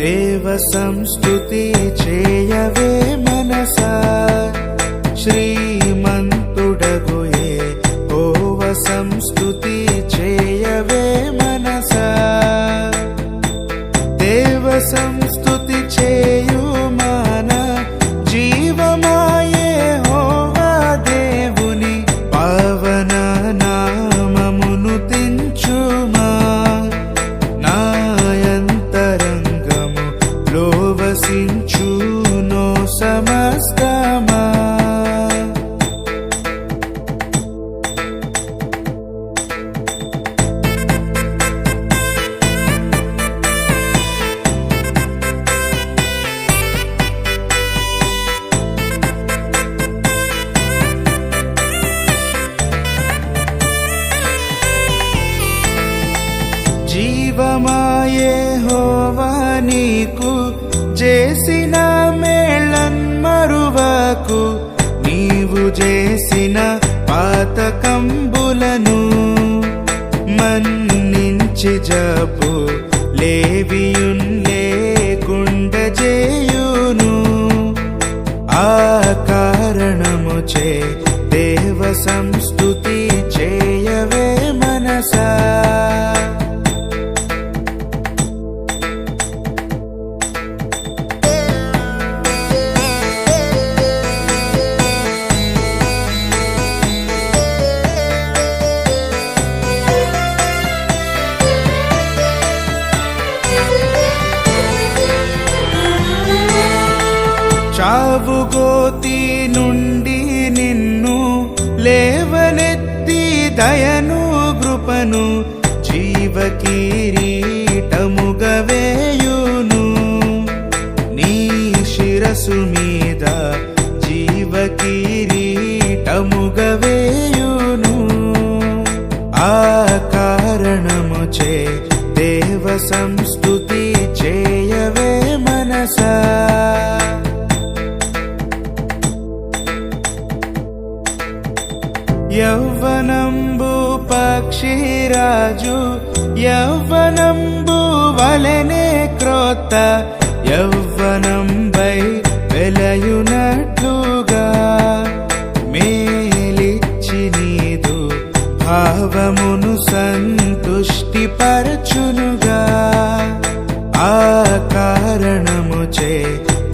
దేవ సంస్థుతి చేయవే మనసా. శ్రీ నీకు చేసిన మేళన్ మరువకు నీవు చేసిన పాతకంబులను మన్నించి జపు లేవియున్ చావుగోతి నుండి నిన్ను లేవనెత్తి దయను కృపను జీవ నీ శిరసు మీద జీవ యౌవనంబు పక్షిరాజు యౌవనంబు వలనే క్రోత యౌవనంబై వెలయునట్లుగా. మేలిచ్చి నీదు భావమును సంతుష్టి పరచునుగా ఆ కారణము చే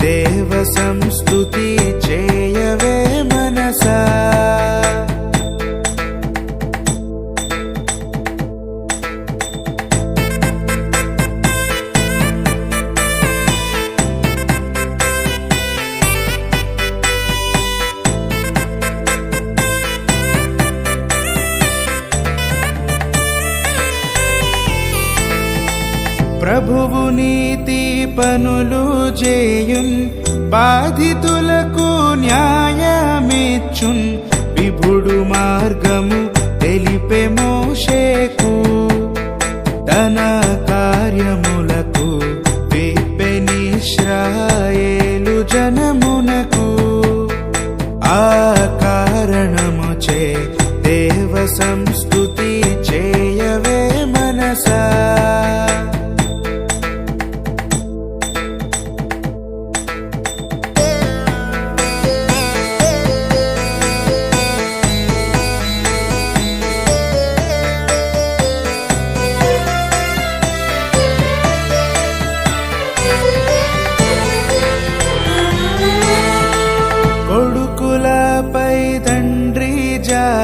దేవ సంస్థుతి ప్రభువు నీతి పనులు చేయున్ బాధితులకు న్యాయమిచ్చున్.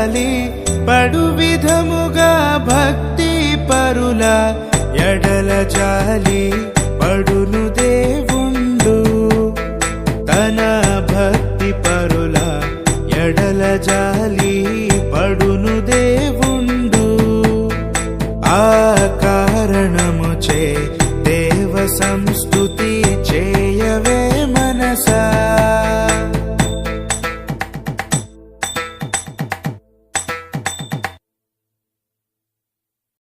బలి పడు విధముగా భక్తి పరుల ఎడల జాలి పడును దే.